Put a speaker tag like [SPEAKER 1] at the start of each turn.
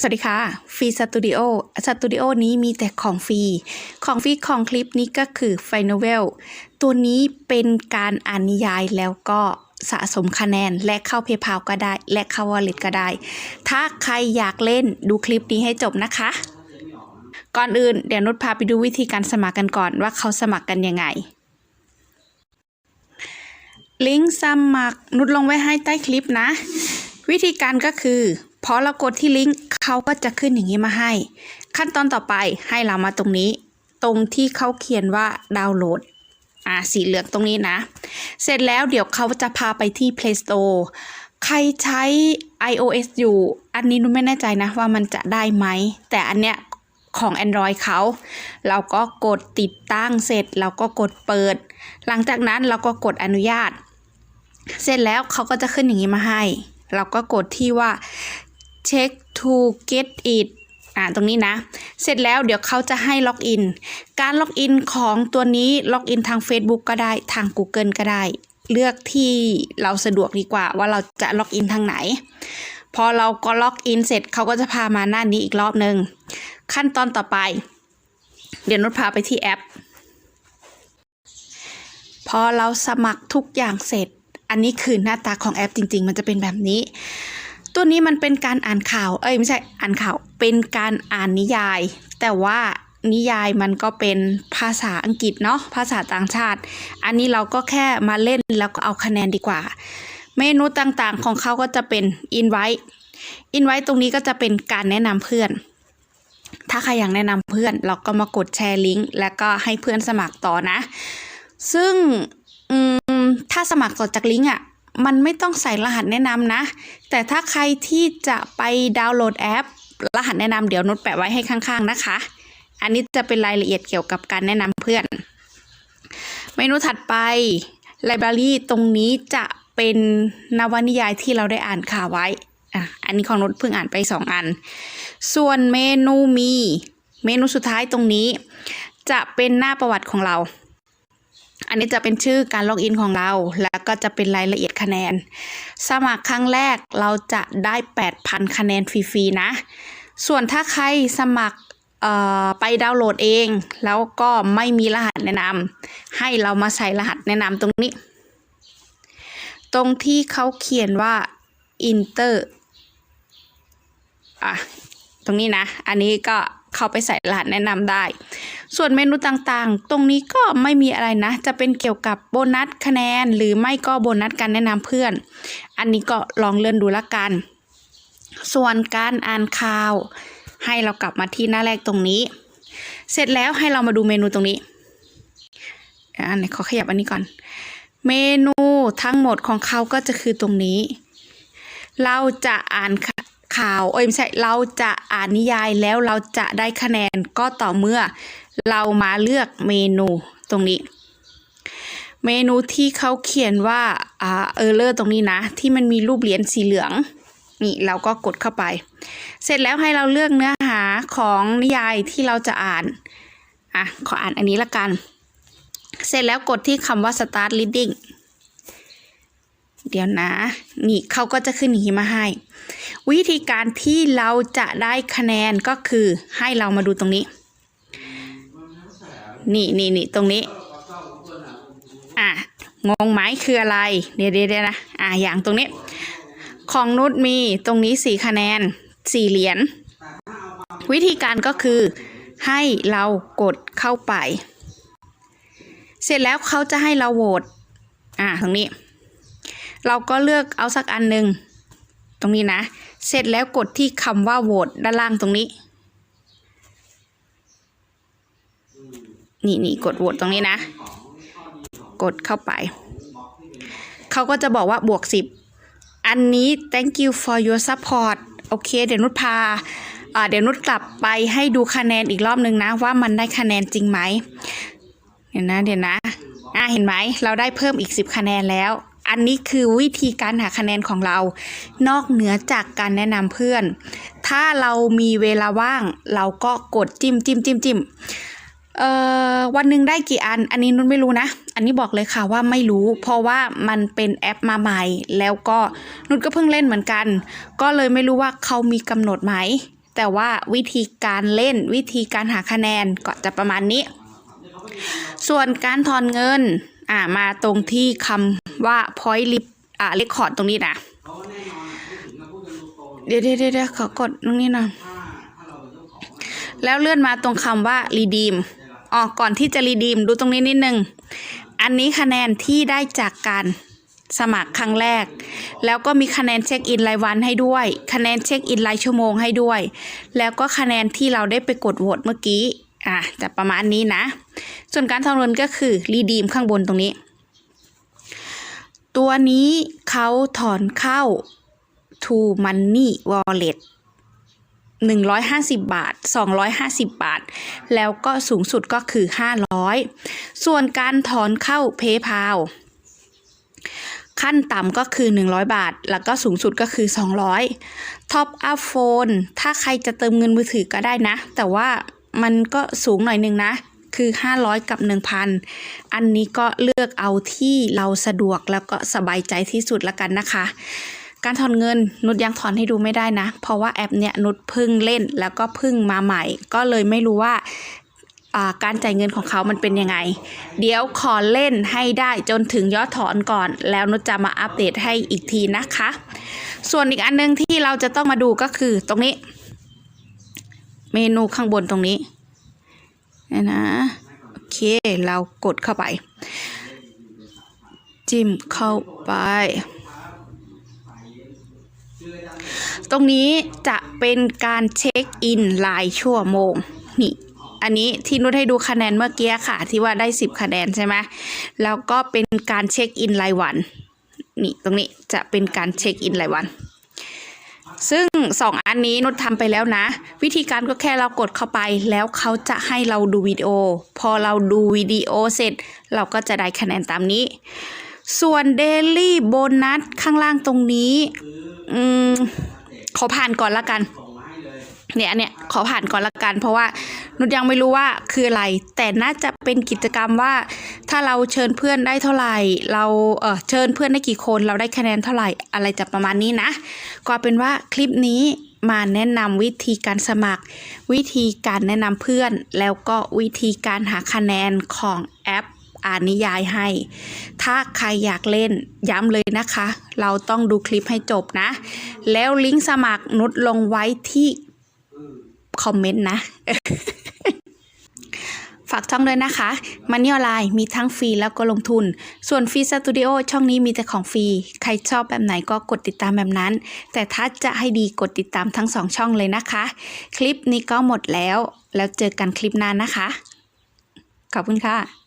[SPEAKER 1] สวัสดีค่ะฟรีสตูดิโอสตูดิโอนี้มีแต่ของฟรี ของฟรีของคลิปนี้ก็คือไฟโนเวลตัวนี้เป็นการอ่านนิยายแล้วก็สะสมคะแนนและเข้าเพย์พาก็ได้ และเข้าวอลเล็ตก็ได้ ถ้าใครอยากเล่นดูคลิปนี้ให้จบนะคะ ก่อนอื่นเดี๋ยวนุชพาไปดูวิธีการสมัครกันก่อนว่าเขาสมัครกันยังไง ลิงก์สมัครนุชลงไว้ให้ใต้คลิปนะ วิธีการก็คือพอเรากดที่ลิงก์ เขาก็จะขึ้นอย่างนี้มาให้ ขั้นตอนต่อไปให้เรามาตรงนี้ ตรงที่เขาเขียนว่าดาวน์โหลดอ่าสีเหลืองตรงนี้นะ เสร็จแล้วเดี๋ยวเขาจะพาไปที่ Play Store ใครใช้ iOS อยู่ อันนี้นุ้ไม่แน่ใจนะว่ามันจะได้ไหม แต่อันเนี้ยของ Android เขา เราก็กดติดตั้งเสร็จเราก็กดเปิด หลังจากนั้นเราก็กดอนุญาต เสร็จแล้วเขาก็จะขึ้นอย่างนี้มาให้ เราก็กดที่ว่า check to get it อ่าตรงนี้นะ เสร็จแล้วเดี๋ยวเขาจะให้ล็อกอิน การล็อกอินของตัวนี้ล็อกอินทาง Facebook ก็ได้ทาง Google ก็ได้ เลือกที่เราสะดวกดีกว่าว่าเราจะล็อกอินทางไหน พอเราก็ล็อกอินเสร็จเขาก็จะพามาหน้านี้อีกรอบหนึ่งขั้นตอนต่อไป เดี๋ยวนุชพาไปที่แอป พอเราสมัครทุกอย่างเสร็จ อันนี้คือหน้าตาของแอปจริง ๆ มันจะเป็นแบบนี้ ตัวนี้มันเป็นการอ่านข่าว เอ้ยไม่ใช่อ่านข่าว เป็นการอ่านนิยาย แต่ว่านิยายมันก็เป็นภาษาอังกฤษเนาะภาษาต่างชาติ อันนี้เราก็แค่มาเล่นแล้วก็เอาคะแนนดีกว่า เมนูต่างๆของเขาก็จะเป็น invite invite ตรงนี้ก็จะเป็นการแนะนำเพื่อน ถ้าใครอยากแนะนำเพื่อน เราก็มากดแชร์ลิงก์แล้วก็ให้เพื่อนสมัครต่อนะ ซึ่งถ้าสมัครต่อจากลิงก์อะ มันไม่ต้องใส่รหัสแนะนำนะ แต่ถ้าใครที่จะไปดาวน์โหลดแอป รหัสแนะนำเดี๋ยวนุชแปะไว้ให้ข้างๆนะคะ อันนี้จะเป็นรายละเอียดเกี่ยวกับการแนะนำเพื่อน เมนูถัดไป Library ตรงนี้จะเป็นนวนิยายที่เราได้อ่านข่าวไว้อะอันนี้ของนุชเพิ่งอ่านไปสองอัน ส่วนเมนูมี เมนูสุดท้ายตรงนี้ จะเป็นหน้าประวัติของเรา อันนี้จะเป็นชื่อการล็อกอินของเรา แล้วก็จะเป็นรายละเอียดคะแนน สมัครครั้งแรกเราจะได้ 8,000 คะแนนฟรีๆนะ ส่วนถ้าใครสมัครไปดาวน์โหลดเอง แล้วก็ไม่มีรหัสแนะนำให้เรามาใส่รหัสแนะนำตรงนี้ ตรงที่เขาเขียนว่า Inter อะตรงนี้นะ อันนี้ก็เข้าไปใส่รหัสแนะนำได้ ส่วนเมนูต่างๆ ตรงนี้ก็ไม่มีอะไรนะ จะเป็นเกี่ยวกับโบนัสคะแนน หรือไม่ก็โบนัสการแนะนำเพื่อน อันนี้ก็ลองเลื่อนดูละกัน ส่วนการอ่านข่าว ให้เรากลับมาที่หน้าแรกตรงนี้ เสร็จแล้วให้เรามาดูเมนูตรงนี้อันไหนขอขยับอันนี้ก่อน เมนูทั้งหมดของเขาก็จะคือตรงนี้ เราจะอ่านข่าว เอ้ยไม่ใช่ เราจะอ่านนิยายแล้วเราจะได้คะแนนก็ต่อเมื่อ เรามาเลือกเมนูตรงนี้ เมนูที่เขาเขียนว่าอ่าเออร์เลอร์ตรงนี้นะ ที่มันมีรูปเหรียญสีเหลืองนี่เราก็กดเข้าไป เสร็จแล้วให้เราเลือกเนื้อหาของนิยายที่เราจะอ่านอะขออ่านอันนี้ละกัน เสร็จแล้วกดที่คำว่า start reading เดี๋ยวนะ นี่เขาก็จะขึ้นอย่างนี้มาให้ วิธีการที่เราจะได้คะแนนก็คือให้เรามาดูตรงนี้ นี่นี่นี่ตรงนี้ อะงงไหมคืออะไร เดี๋ยวเดี๋ยวนะ อะอย่างตรงนี้ ของนุชมีตรงนี้สี่คะแนนสี่เหรียญวิธีการก็คือให้เรากดเข้าไป เสร็จแล้วเขาจะให้เราโหวตอะตรงนี้ เราก็เลือกเอาสักอันหนึ่งตรงนี้นะ เสร็จแล้วกดที่คำว่าโหวตด้านล่างตรงนี้ นี่นี่กดโหวตตรงนี้นะ กดเข้าไป เขาก็จะบอกว่าบวกสิบอันนี้ thank you for your support โอเค เดี๋ยวนุชพาเดี๋ยวนุชกลับไปให้ดูคะแนนอีกรอบนึงนะ ว่ามันได้คะแนนจริงไหมเดี๋ยวนะเดี๋ยวนะอ่าเห็นไหมเราได้เพิ่มอีก 10 คะแนนแล้ว อันนี้คือวิธีการหาคะแนนของเรา นอกเหนือจากการแนะนำเพื่อน ถ้าเรามีเวลาว่าง เราก็กดจิ้มจิ้มจิ้มจิ้ม เอ่อวันหนึ่งได้กี่อัน อันนี้นุชไม่รู้นะ อันนี้บอกเลยค่ะว่าไม่รู้ เพราะว่ามันเป็นแอปมาใหม่ แล้วก็นุชก็เพิ่งเล่นเหมือนกัน ก็เลยไม่รู้ว่าเขามีกำหนดไหม แต่ว่าวิธีการเล่นวิธีการหาคะแนนก็จะประมาณนี้ ส่วนการถอนเงินอ่ามาตรงที่คำว่า point lip อ่า record ตรงนี้นะเดี๋ยวเดี๋ยวเดี๋ยวขอกดตรงนี้หน่อยแล้วเลื่อนมาตรงคำว่า redeem อ๋อก่อนที่จะ redeem ดูตรงนี้นิดนึง อันนี้คะแนนที่ได้จากการสมัครครั้งแรก แล้วก็มีคะแนนเช็คอินรายวันให้ด้วย คะแนนเช็คอินรายชั่วโมงให้ด้วย แล้วก็คะแนนที่เราได้ไปกดโหวตเมื่อกี้ อะจะประมาณนี้นะ ส่วนการทอนเงินก็คือ redeem ข้างบนตรงนี้ ตัวนี้เขาถอนเข้า to money wallet 150 บาท 250 บาท แล้วก็สูงสุดก็คือ 500 ส่วนการถอนเข้า PayPal ขั้นต่ำก็คือ 100 บาท แล้วก็สูงสุดก็คือ 200 Top up phone ถ้าใครจะเติมเงินมือถือก็ได้นะ แต่ว่ามันก็สูงหน่อยนึงนะ คือ 500 กับ 1,000 อันนี้ก็เลือกเอาที่เราสะดวกแล้วก็สบายใจที่สุดละกันนะคะ การถอนเงินนุชยังถอนให้ดูไม่ได้นะ เพราะว่าแอปเนี่ยนุชเพิ่งเล่นแล้วก็เพิ่งมาใหม่ ก็เลยไม่รู้ว่าการจ่ายเงินของเขามันเป็นยังไง เดี๋ยวขอเล่นให้ได้จนถึงยอดถอนก่อน แล้วนุชจะมาอัปเดตให้อีกทีนะคะ ส่วนอีกอันนึงที่เราจะต้องมาดูก็คือตรงนี้ เมนูข้างบนตรงนี้เนี่ยนะโอเคเรากดเข้าไป จิ้มเข้าไป ตรงนี้จะเป็นการเช็คอินรายชั่วโมงนี่อันนี้ที่นุชให้ดูคะแนนเมื่อกี้ค่ะ ที่ว่าได้ 10 คะแนนใช่ไหมแล้วก็เป็นการเช็คอินรายวันนี่ตรงนี้จะเป็นการเช็คอินรายวัน ซึ่งสองอันนี้นุชทำไปแล้วนะ วิธีการก็แค่เรากดเข้าไป แล้วเขาจะให้เราดูวิดีโอ พอเราดูวิดีโอเสร็จ เราก็จะได้คะแนนตามนี้ ส่วนเดลี่โบนัสข้างล่างตรงนี้ อืม ขอผ่านก่อนละกันเนี่ยเนี่ยขอผ่านก่อนละกัน เพราะว่านุชยังไม่รู้ว่าคืออะไร แต่น่าจะเป็นกิจกรรมว่า ถ้าเราเชิญเพื่อนได้เท่าไหร่ เราเออเชิญเพื่อนได้กี่คนเราได้คะแนนเท่าไหร่อะไรจะประมาณนี้นะ ก็เป็นว่าคลิปนี้มาแนะนำวิธีการสมัคร วิธีการแนะนำเพื่อน แล้วก็วิธีการหาคะแนนของแอปอ่านนิยายให้ ถ้าใครอยากเล่นย้ำเลยนะคะ เราต้องดูคลิปให้จบนะ แล้วลิงก์สมัครนุชลงไว้ที่คอมเมนต์นะ ฝากช่องด้วยนะคะ มันนี่ออนไลน์มีทั้งฟรีแล้วก็ลงทุน ส่วนฟรีสตูดิโอช่องนี้มีแต่ของฟรี ใครชอบแบบไหนก็กดติดตามแบบนั้น แต่ถ้าจะให้ดีกดติดตามทั้งสองช่องเลยนะคะ คลิปนี้ก็หมดแล้ว แล้วเจอกันคลิปหน้านะคะ ขอบคุณค่ะ